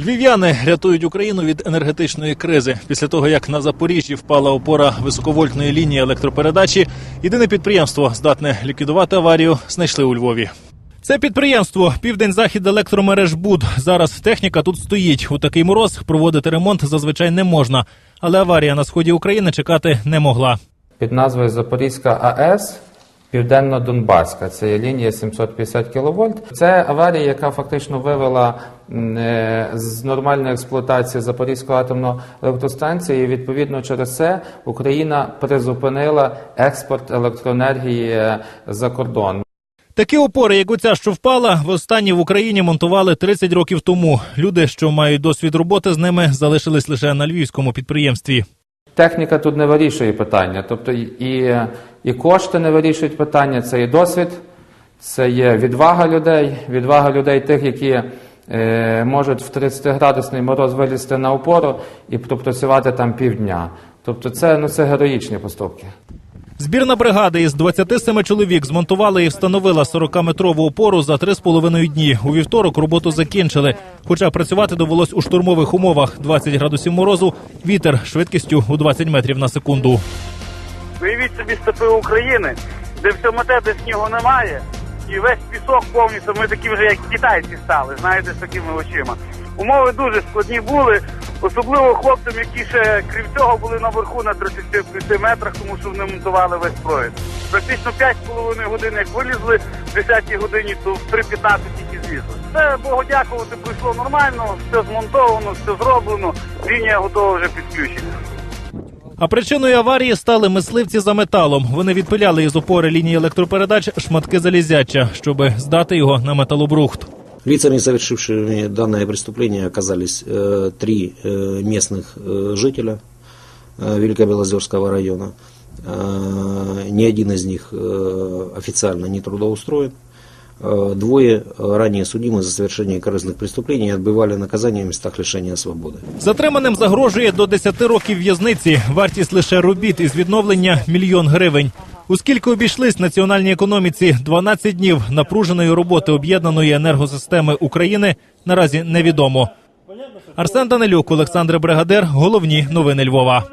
Львів'яни рятують Україну від енергетичної кризи. Після того, як на Запоріжжі впала опора високовольтної лінії електропередачі, єдине підприємство, здатне ліквідувати аварію, знайшли у Львові. Це підприємство Південь-Захід електромереж БУД. Зараз техніка тут стоїть. У такий мороз проводити ремонт зазвичай не можна. Але аварія на сході України чекати не могла. під назвою Запорізька АЕС. Південно-Донбаська, це є лінія 750 кВт. Це аварія, яка фактично вивела з нормальної експлуатації Запорізької атомної електростанції. І відповідно через це Україна призупинила експорт електроенергії е, за кордон. Такі опори, як оця, що впала, востаннє в Україні монтували 30 років тому. Люди, що мають досвід роботи з ними, залишились лише на львівському підприємстві. Техніка тут не вирішує питання. Тобто і, і, кошти не вирішують питання, це і досвід, це є відвага людей, відвага людей тих, які е, можуть в 30-градусний мороз вилізти на опору і пропрацювати там півдня. Тобто це, ну, це героїчні поступки. Збірна бригада із 27 чоловік змонтувала і встановила 40-метрову опору за 3,5 дні. У вівторок роботу закінчили. Хоча працювати довелось у штурмових умовах 20 градусів морозу, вітер швидкістю у 20 метрів на секунду. Уявіть собі степи України, де все мете, де снігу немає, і весь пісок повністю. Ми такі вже як китайці стали, знаєте, з такими очима. Умови дуже складні були, особливо хлопцям, які ще крім цього були наверху на 35 метрах, тому що вони монтували весь проєкт. Практично 5,5 годин, як вилізли, в 10 годині, то в 3.15 тільки злізли. Це Богу дякувати, пройшло нормально, все змонтовано, все зроблено, лінія готова вже підключена. А причиною аварії стали мисливці за металом. Вони відпиляли із опори лінії електропередач шматки залізяча, щоб здати його на металобрухт. Лицами, совершившими данное преступление, оказались э, три э, местных э, жителя э, Великобелозерского района. Э, ни один из них э, официально не трудоустроен. Э, двое э, ранее судимы за совершение корыстных преступлений и отбывали наказание в местах лишения свободы. Затриманим загрожує до 10 років в'язниці. Вартість лише робіт із відновлення мільйон гривень. Оскільки обійшлись національній економіці 12 днів напруженої роботи об'єднаної енергосистеми України наразі невідомо. Арсен Данилюк, Олександр Бригадир. Головні новини Львова.